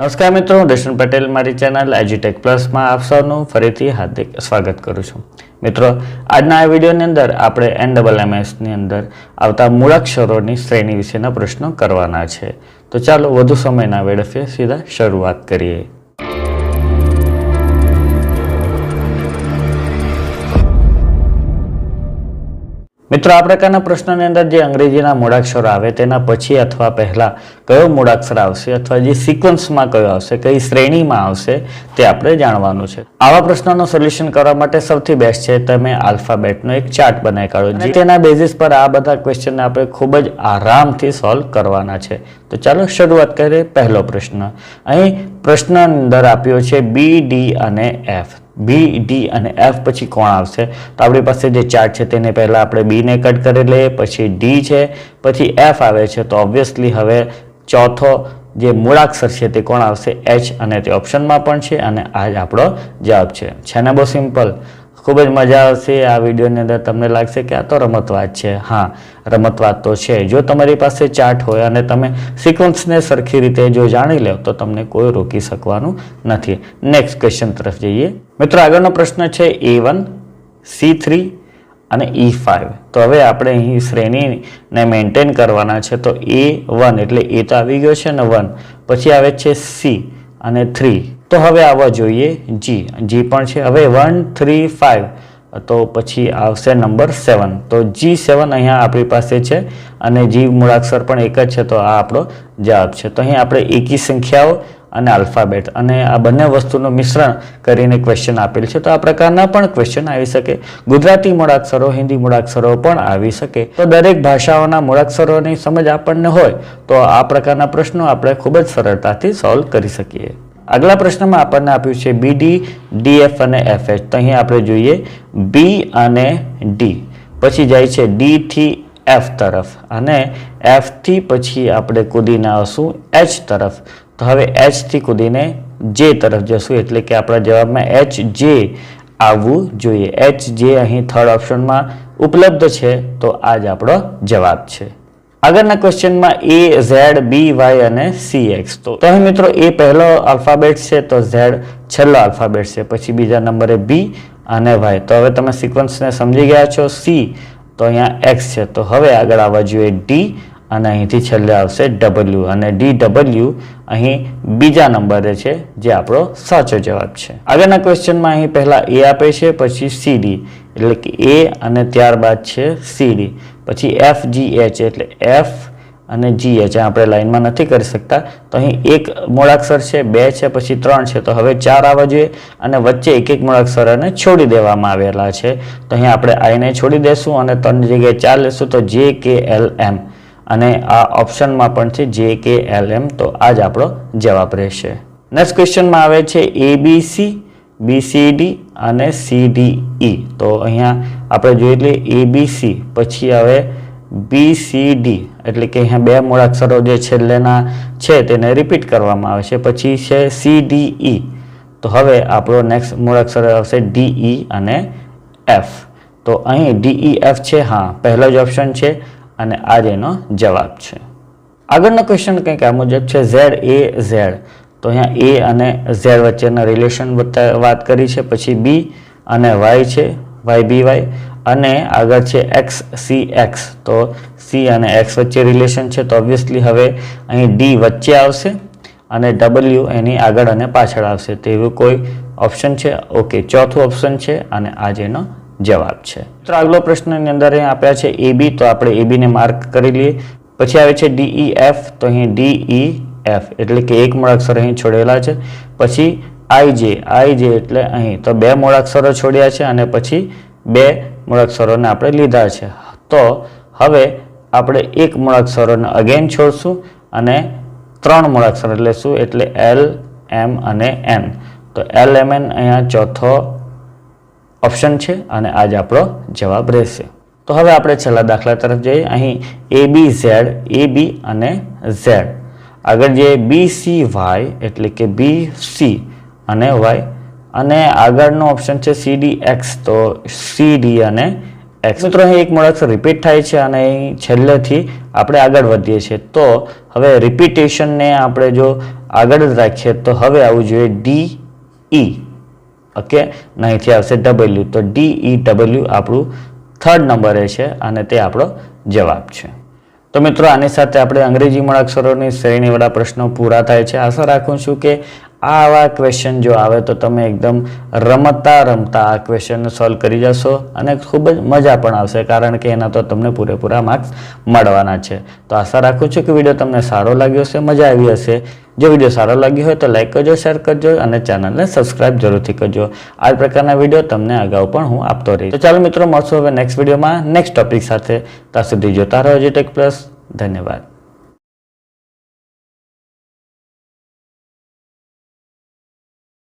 નમસ્કાર મિત્રો હું દર્શન પટેલ મારી ચેનલ એજ્યુટેક પ્લસમાં આપ સૌનું ફરીથી હાર્દિક સ્વાગત કરું છું. મિત્રો, આજના આ વિડીયોની અંદર આપણે એન ડબલ એમએસની અંદર આવતા મૂળાક્ષરોની શ્રેણી વિશેના પ્રશ્નો કરવાના છે. તો ચાલો વધુ સમયના વેડફે સીધા શરૂઆત કરીએ. મિત્રો આ પ્રકારના પ્રશ્નની અંદર જે અંગ્રેજીના મૂળાક્ષરો આવે તેના પછી અથવા પહેલા કયો મૂળાક્ષર આવશે અથવા જે સિક્વન્સમાં કયો આવશે કઈ શ્રેણીમાં આવશે તે આપણે જાણવાનું છે. આવા પ્રશ્નોનું સોલ્યુશન કરવા માટે સૌથી બેસ્ટ છે તમે આલ્ફાબેટનો એક ચાર્ટ બનાવી કાઢો જે તેના બેઝિસ પર આ બધા ક્વેશ્ચનને આપણે ખૂબ જ આરામથી સોલ્વ કરવાના છે. તો ચાલો શરૂઆત કરીએ પહેલો પ્રશ્ન. અહીં પ્રશ્ન અંદર આપ્યો છે બી ડી અને એફ. બી ડી અને એફ પછી કોણ આવશે? તો આપણી પાસે જે ચાર્ટ છે તેને પહેલાં આપણે બીને કટ કરી લઈએ, પછી ડી છે, પછી એફ આવે છે. તો ઓબ્વિયસલી હવે ચોથો જે મૂળાક્ષર છે તે કોણ આવશે? એચ અને તે ઓપ્શનમાં પણ છે અને આ જ આપણો જવાબ છે. છે ને બહુ સિમ્પલ ખૂબ જ મજા આવશે આ વિડીયોની અંદર. તમને લાગશે કે આ તો રમતવાદ છે. હા, રમતવાદ તો છે. જો તમારી પાસે ચાર્ટ હોય અને તમે સિક્વન્સને સરખી રીતે જો જાણી લો, તો તમને કોઈ રોકી શકવાનું નથી. નેક્સ્ટ ક્વેશ્ચન તરફ જઈએ. મિત્રો, આગળનો પ્રશ્ન છે એ વન સી થ્રી અને ઈ ફાઇવ તો હવે આપણે અહીં શ્રેણીને મેન્ટેન કરવાના છે. તો એ વન એટલે એ તો આવી ગયો છે ને વન પછી આવે છે સી અને થ્રી તો હવે આવવા જોઈએ જી જી પણ છે. હવે વન થ્રી ફાઇવ તો પછી આવશે નંબર સેવન તો જી સેવન અહીંયા આપણી પાસે છે અને જી મૂળાક્ષર પણ એક જ છે, તો આ આપણો જવાબ છે. તો અહીં આપણે એકી સંખ્યાઓ અને આલ્ફાબેટ અને આ બંને વસ્તુનું મિશ્રણ કરીને ક્વેશ્ચન આપેલ છે. તો આ પ્રકારના પણ ક્વેશ્ચન આવી શકે. ગુજરાતી મૂળાક્ષરો, હિન્દી મૂળાક્ષરો પણ આવી શકે. તો દરેક ભાષાઓના મૂળાક્ષરોની સમજ આપણને હોય, તો આ પ્રકારના પ્રશ્નો આપણે ખૂબ જ સરળતાથી સોલ્વ કરી શકીએ. આગલા પ્રશ્નમાં આપણને આપ્યું છે બી ડી ડી એફ અને એફ એચ તો અહીં આપણે જોઈએ બી અને ડી પછી જાય છે ડી થી એફ તરફ. અને એફથી પછી આપણે કૂદીને આવશું એચ તરફ. તો હવે એચથી કૂદીને જે તરફ જશું. એટલે કે આપણા જવાબમાં એચ જે આવવું જોઈએ. એચ જે અહીં થર્ડ ઓપ્શનમાં ઉપલબ્ધ છે. તો આ જ આપણો જવાબ છે. આગળના ક્વેશ્ચનમાં એ, ઝેડ, બી, વાય અને સી, એક્સ. તો તમે મિત્રો, એ પહેલો આલ્ફાબેટ છે, તો ઝેડ છેલ્લો આલ્ફાબેટ છે, પછી બીજા નંબરે બી અને વાય. તો હવે તમે સિક્વન્સને સમજી ગયા છો, સી. તો અહીંયા એક્સ છે. તો હવે આગળ આવવા જોઈએ ડી. અને અહીંથી છેલ્લે આવશે ડબલ્યુ અને ડી ડબલ્યુ અહીં બીજા નંબરે છે, જે આપણો સાચો જવાબ છે. આગળના ક્વેશ્ચનમાં અહીં પહેલા એ આપે છે, પછી સી એટલે કે એ અને ત્યારબાદ છે સી પછી એફ જી એચ એટલે એફ અને જી એચ આપણે લાઈનમાં નથી કરી શકતા. તો અહીં એક મૂળાક્ષર છે, બે છે, પછી ત્રણ છે. તો હવે ચાર આવવા જોઈએ અને વચ્ચે એક એક મૂળાક્ષરને છોડી દેવામાં આવેલા છે. તો અહીં આપણે આઈને છોડી દેશું અને ત્રણ જગ્યાએ ચાર લેશું તો જે કે એલ એમ અને આ ઓપ્શનમાં પણ છે જે કે એલ એમ તો આ જ આપણો જવાબ રહેશે. નેક્સ્ટ ક્વેશ્ચનમાં આવે છે A B C B C D અને સી ડી ઈ તો અહીંયા આપણે જોઈએ એટલે એ બી સી પછી હવે બી સી ડી એટલે કે અહીંયા બે મૂળાક્ષરો જે છેલ્લેના છે તેને રિપીટ કરવામાં આવે છે. પછી છે સી ડી ઈ તો હવે આપણો નેક્સ્ટ મૂળાક્ષર આવશે ડી ઈ અને એફ તો અહીં ડીઈ એફ છે. હા, પહેલો જ ઓપ્શન છે. અને આ જ એનો જવાબ છે. આગળનો ક્વેશ્ચન કંઈક આ મુજબ છે ઝેડ એ ઝેડ તો અહીંયા એ અને ઝેડ વચ્ચેના રિલેશન બતા, વાત કરી છે, પછી બી અને વાય છે વાય બી વાય અને આગળ છે એક્સ સી એક્સ તો સી અને એક્સ વચ્ચે રિલેશન છે, તો ઓબ્વિયસલી હવે અહીં ડી વચ્ચે આવશે અને ડબલ્યુ એની આગળ અને પાછળ આવશે. તો એવું કોઈ ઓપ્શન છે? ઓકે ચોથું ઓપ્શન છે અને આ જ એનો જવાબ છે. તો આગલો પ્રશ્નની અંદર અહીં આપ્યા છે એ બી, તો આપણે એ બીને માર્ક કરી લઈએ. પછી આવે છે ડીઈ એફ, તો અહીં ડીઈ એફ, એટલે કે એક મૂળાક્ષર અહીં છોડેલા છે. પછી આઈ જે આઈ જે એટલે અહીં, તો બે મૂળાક્ષરો છોડ્યા છે અને પછી બે મૂળાક્ષરોને આપણે લીધા છે. તો હવે આપણે એક મૂળાક્ષરોને અગેન છોડશું અને ત્રણ મૂળાક્ષર લેશું એટલે એલ, એમ અને એન. તો એલ, એમ, એન અહીંયા ચોથો ઓપ્શન છે અને આ જ આપણો જવાબ રહેશે. તો હવે આપણે છેલ્લા દાખલા તરફ જઈએ. અહીં એ બી ઝેડ એ બી અને ઝેડ આગળ જે બી સી વાય એટલે કે બી સી અને વાય અને આગળનો ઓપ્શન છે સી ડી એક્સ તો સી ડી અને એક્સ મિત્રો, અહીં એક મૂળાક્ષર રિપીટ થાય છે અને અહીં છેલ્લેથી આપણે આગળ વધીએ છીએ. તો હવે રિપીટેશનને આપણે જો આગળ જ રાખીએ તો હવે આવવું જોઈએ ડી ઈ ઓકે અને અહીંથી આવશે ડબલ્યુ તો ડી ઈ ડબલ્યુ આપણું થર્ડ નંબરે છે અને તે આપણો જવાબ છે. તો મિત્રો, આની સાથે આપણે અંગ્રેજી મૂળાક્ષરોની શ્રેણીવાળા પ્રશ્નો પૂરા થાય છે. આશા રાખું છું કે આવા ક્વેશ્ચન જો આવે તો તમે એકદમ રમતા રમતા આ ક્વેશ્ચનને સોલ્વ કરી જશો અને ખૂબ જ મજા પણ આવશે કારણ કે એના તો તમને પૂરેપૂરા માર્ક્સ મળવાના છે. તો આશા રાખું છું કે વીડિયો તમને સારો લાગ્યો હશે, મજા આવી હશે. જો વીડિયો સારો લાગ્યો હોય તો લાઇક કરજો શેર કરજો અને ચેનલને સબસ્ક્રાઇબ જરૂરથી કરજો. આ પ્રકારના વીડિયો તમને અગાઉ પણ હું આપતો રહીશ. તો ચાલો મિત્રો મળશું હવે નેક્સ્ટ વિડીયોમાં નેક્સ્ટ ટોપિક સાથે. ત્યાં સુધી જોતા રહો ટેક પ્લસ ધન્યવાદ.